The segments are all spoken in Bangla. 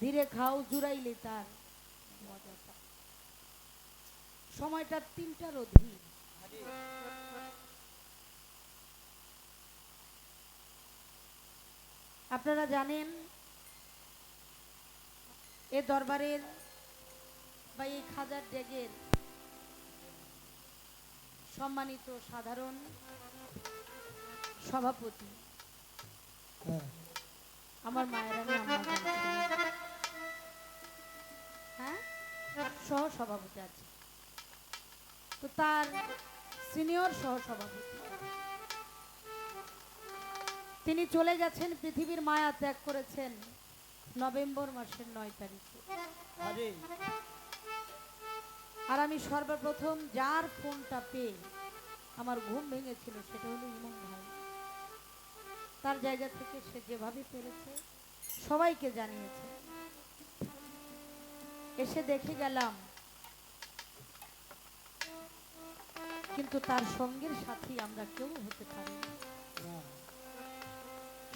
ধীরে খাও জুড়াইলে তার মজাটা। সময়টা তিনটার অধীন। আপনারা জানেন এ দরবারের বা এই খাজার ডেগের সম্মানিত সাধারণ সভাপতি। হ্যাঁ। আমার মায়ের সহ সভাপতি আছে। তো তার সিনিয়র সহ সভাপতি তিনি চলে গেছেন পৃথিবীর মায়া ত্যাগ করেছেন নভেম্বর মাসের নয় তারিখে। আর আমি সর্বপ্রথম যার ফোনটা পেয়ে আমার ঘুম ভেঙেছিল সেটা হলো ইমন ভাই। তার জায়গা থেকে সে যেভাবে পেরেছে সবাইকে জানিয়েছে। এসে দেখে গেলাম। কিন্তু তার সঙ্গের সাথী আমরা কেউ হতে পারি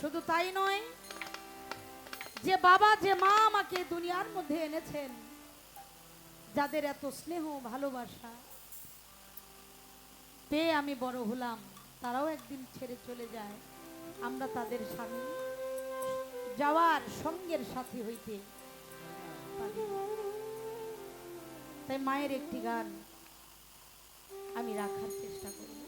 শুধু তাই নয়, যে বাবা, যে মা আমাকে দুনিয়ার মধ্যে এনেছেন, যাদের এত স্নেহ, ভালোবাসা, পেয়ে আমি বড় হলাম, তারাও একদিন ছেড়ে চলে যায়। আমরা তাদের স্বামী, যাওয়ার সঙ্গের সাথী হইতে পারি। তাই মায়ের একটি গান আমি রাখার চেষ্টা করব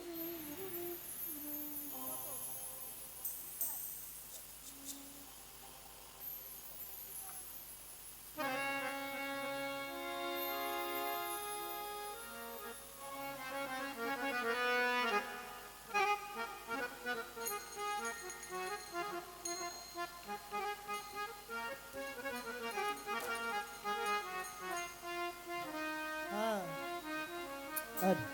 আরে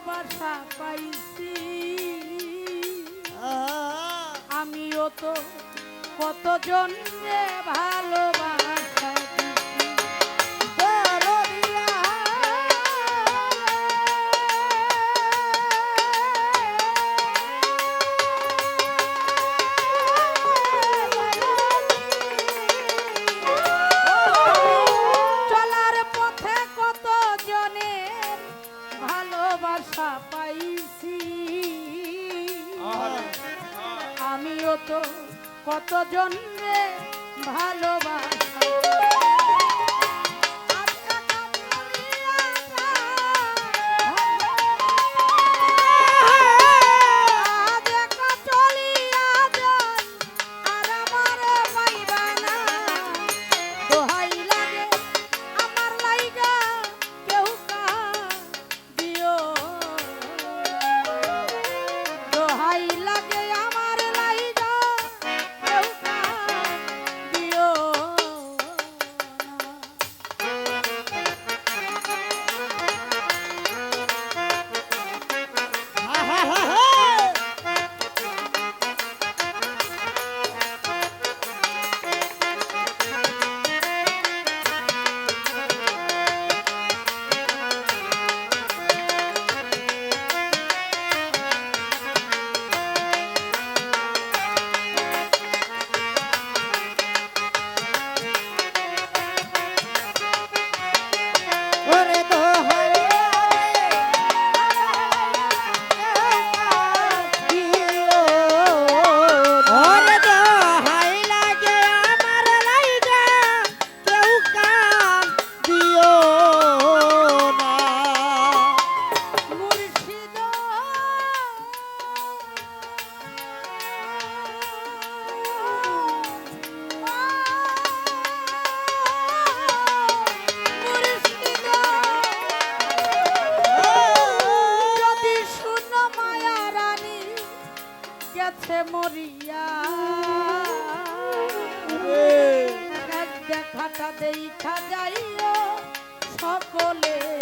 ভালোবাসা পাইছি। আমিও তো কতজন জন্মে ভালো কতজন ভালোবাসা? সাথেই খাজাইও সকলে